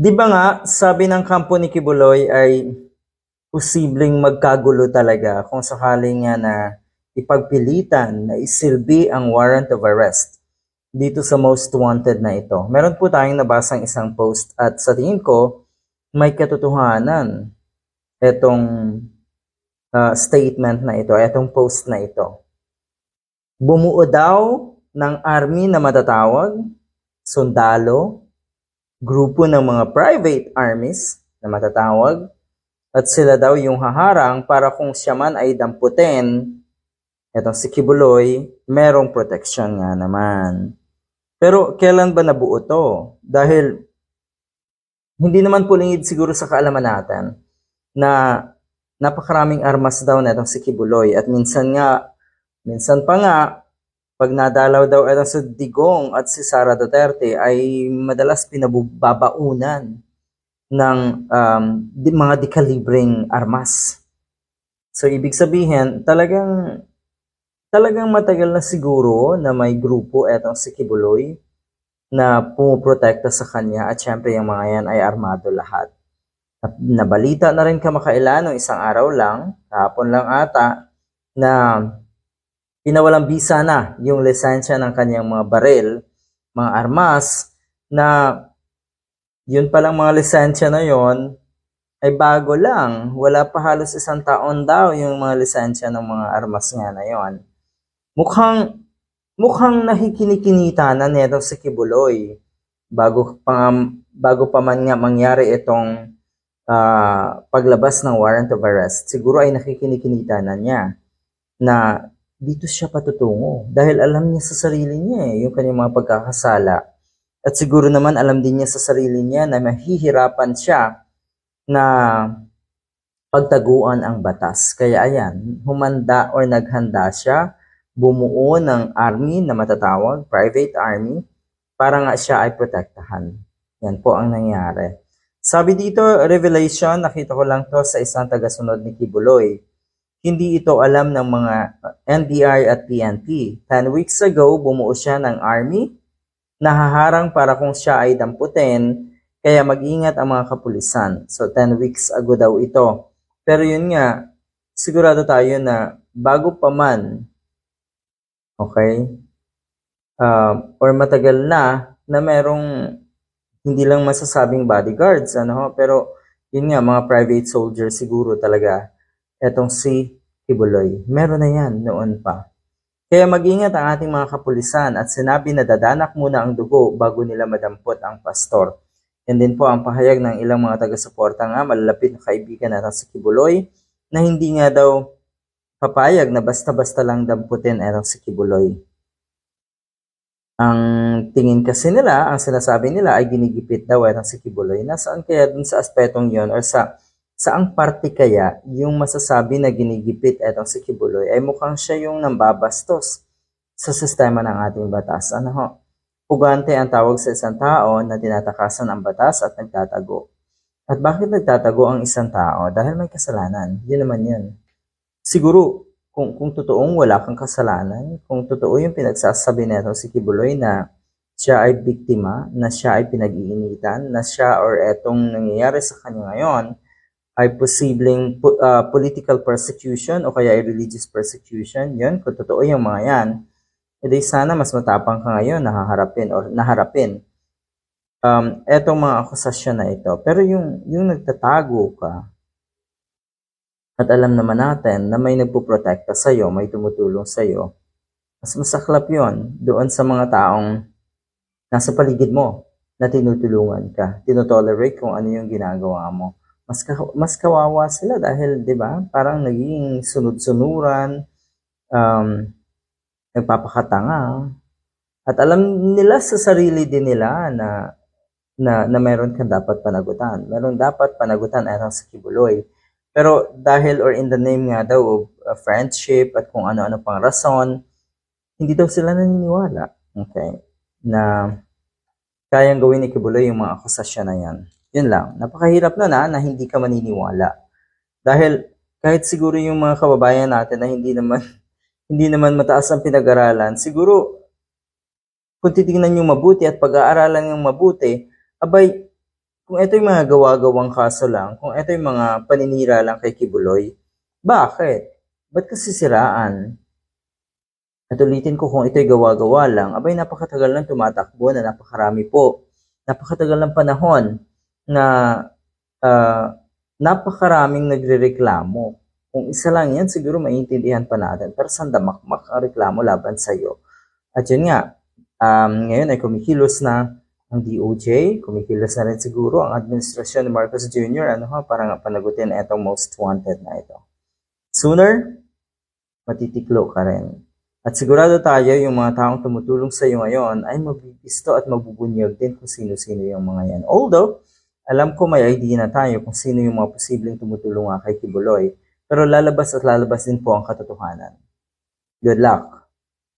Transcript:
Di ba nga, sabi ng kampo ni Kibuloy ay posibleng magkagulo talaga kung sakaling nga na ipagpilitan na isilbi ang warrant of arrest dito sa most wanted na ito. Meron po tayong nabasang isang post at sa tingin ko may katotohanan itong uh, statement na ito, itong post na ito. Bumuo daw ng army na matatawag, sundalo, grupo ng mga private armies na matatawag, at sila daw yung haharang para kung siya man ay damputin, etong si Kibuloy, merong protection nga naman. Pero kailan ba nabuo to? Dahil hindi naman pulingid siguro sa kaalaman natin na napakaraming armas daw na itong si Kibuloy at minsan nga, minsan pa nga, pag nadalaw daw itong si Digong at si Sara Duterte ay madalas pinababaunan ng um, di, mga dekalibreng armas. So, ibig sabihin, talagang talagang matagal na siguro na may grupo etong si Kibuloy na pumuprotekta sa kanya at syempre yung mga yan ay armado lahat. At nabalita na rin kamakailan ng isang araw lang, kahapon lang ata, na pinawalang bisa na yung lisensya ng kanyang mga baril, mga armas, na yun palang mga lisensya na yon ay bago lang. Wala pa halos isang taon daw yung mga lisensya ng mga armas nga na yon. Mukhang mukhang nakikinikinita na neto si Kibuloy bago pa bago pa man nga mangyari itong uh, paglabas ng warrant of arrest. Siguro ay nakikinikinita na niya na dito siya patutungo dahil alam niya sa sarili niya eh, yung kanyang mga pagkakasala. At siguro naman alam din niya sa sarili niya na mahihirapan siya na pagtaguan ang batas. Kaya ayan, humanda or naghanda siya, bumuo ng army na matatawag, private army, para nga siya ay protektahan. Yan po ang nangyari. Sabi dito, revelation, nakita ko lang to sa isang tagasunod ni Kibuloy. Hindi ito alam ng mga NBI at PNP. 10 weeks ago, bumuo siya ng army nahaharang para kung siya ay damputin, kaya mag-ingat ang mga kapulisan. So 10 weeks ago daw ito. Pero yun nga, sigurado tayo na bago pa man, okay, uh, or matagal na, na merong hindi lang masasabing bodyguards, ano, pero yun nga, mga private soldiers siguro talaga, etong si Kibuloy. Meron na yan noon pa. Kaya mag-ingat ang ating mga kapulisan at sinabi na dadanak muna ang dugo bago nila madampot ang pastor. Yan din po ang pahayag ng ilang mga taga-suporta nga malalapit na kaibigan natin si Kibuloy na hindi nga daw papayag na basta-basta lang damputin erang si Kibuloy. Ang tingin kasi nila, ang sinasabi nila ay ginigipit daw erang si Kibuloy. Nasaan kaya dun sa aspetong yon or sa Saang parte kaya yung masasabi na ginigipit etong si Kibuloy ay mukhang siya yung nambabastos sa sistema ng ating batas. Ano ho? Pugante ang tawag sa isang tao na tinatakasan ang batas at nagtatago. At bakit nagtatago ang isang tao? Dahil may kasalanan. Yun naman yun. Siguro, kung, kung totoong wala kang kasalanan, kung totoo yung pinagsasabi nito si Kibuloy na siya ay biktima, na siya ay pinag-iinitan, na siya or etong nangyayari sa kanya ngayon, ay posibleng uh, political persecution o kaya ay religious persecution, yun, kung totoo yung mga yan, edi sana mas matapang ka ngayon nahaharapin or naharapin. Um, etong mga akusasyon na ito. Pero yung, yung nagtatago ka, at alam naman natin na may nagpuprotekta sa'yo, may tumutulong sa'yo, mas masaklap yon doon sa mga taong nasa paligid mo na tinutulungan ka, tinotolerate kung ano yung ginagawa mo mas ka, mas kawawa sila dahil 'di ba? Parang naging sunod-sunuran um nagpapakatanga. At alam nila sa sarili din nila na na, na meron kang dapat panagutan. Meron dapat panagutan ayon sa Kibuloy. Pero dahil or in the name nga daw of uh, friendship at kung ano-ano pang rason, hindi daw sila naniniwala. Okay? Na kayang gawin ni Kibuloy yung mga akusasyon na yan. Yun lang. Napakahirap na na na hindi ka maniniwala. Dahil kahit siguro yung mga kababayan natin na hindi naman hindi naman mataas ang pinag-aralan, siguro kung titingnan yung mabuti at pag-aaralan yung mabuti, abay, kung ito yung mga gawa-gawang kaso lang, kung ito yung mga paninira lang kay Kibuloy, bakit? Ba't kasi siraan? At ulitin ko kung ito'y gawa-gawa lang, abay napakatagal lang tumatakbo na napakarami po. Napakatagal ng panahon na ah, napakaraming nagrereklamo. Kung isa lang yan, siguro maintindihan pa natin. Pero sandamakmak ang reklamo laban sa'yo. At yun nga, um, ngayon ay kumikilos na ang DOJ, kumikilos na rin siguro ang administrasyon ni Marcos Jr. Ano ha, para nga panagutin itong most wanted na ito. Sooner, matitiklo ka rin. At sigurado tayo yung mga taong tumutulong sa iyo ngayon ay mabibisto at mabubunyag din kung sino-sino yung mga yan. Although, alam ko may idea na tayo kung sino yung mga posibleng tumutulong kay Kibuloy. Pero lalabas at lalabas din po ang katotohanan. Good luck!